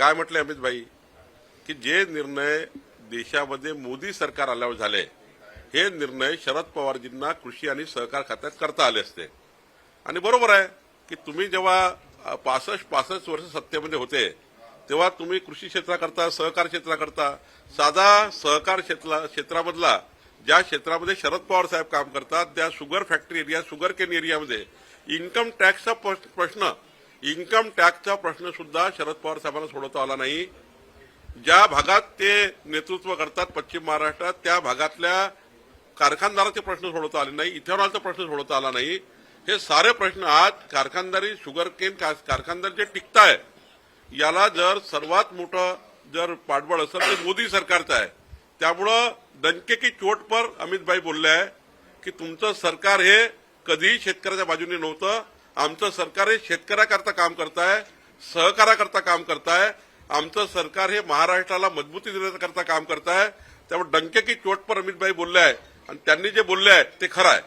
काय म्हटले अमितभाई की जे निर्णय देशामध्ये मोदी सरकार आल्यावर झाले हे निर्णय शरद पवारजींना कृषी आणि सहकार खात्यात करता आले असते. आणि बरोबर आहे की तुम्ही जेव्हा पासष्ट पासष्ट वर्ष सत्तेमध्ये होते तेव्हा तुम्ही कृषी क्षेत्राकरता सहकार क्षेत्राकरता साधा सहकार क्षेत्रा क्षेत्रामधला ज्या क्षेत्रामध्ये शरद पवार साहेब काम करतात त्या sugar factory area sugar cane एरियामध्ये इन्कम टॅक्सचा प्रश्न- प्रश्न इन्कम टॅक्सचा प्रश्न सुद्धा शरद पवार साहेबांना सोडवता आला नाही. ज्या भागात ते नेतृत्व करतात पश्चिम महाराष्ट्रात त्या भागातल्या कारखानदाराचे प्रश्न सोडवता आले नाही इथेनॉलचा प्रश्न सोडवता आला नाही. हे सारे प्रश्न आज कारखानदारी शुगर केन कारखानदार जे टिकताय याला जर सर्वात मोठं जर पाठबळ असेल ते मोदी सरकारचं आहे. त्यामुळं डंके की चोट पर अमितभाई बोलले आहे की तुमचं सरकार हे कधीही शेतकऱ्याच्या बाजूने नव्हतं आमचं सरकार हे शेतकऱ्याकरता काम करताय सहकाराकरता काम करताय आमचं सरकार हे महाराष्ट्राला मजबूती देण्याकरता काम करताय. त्यामुळे डंके की चोट पर अमितभाई बोलले आहे आणि त्यांनी जे बोलले आहे ते खरं आहे.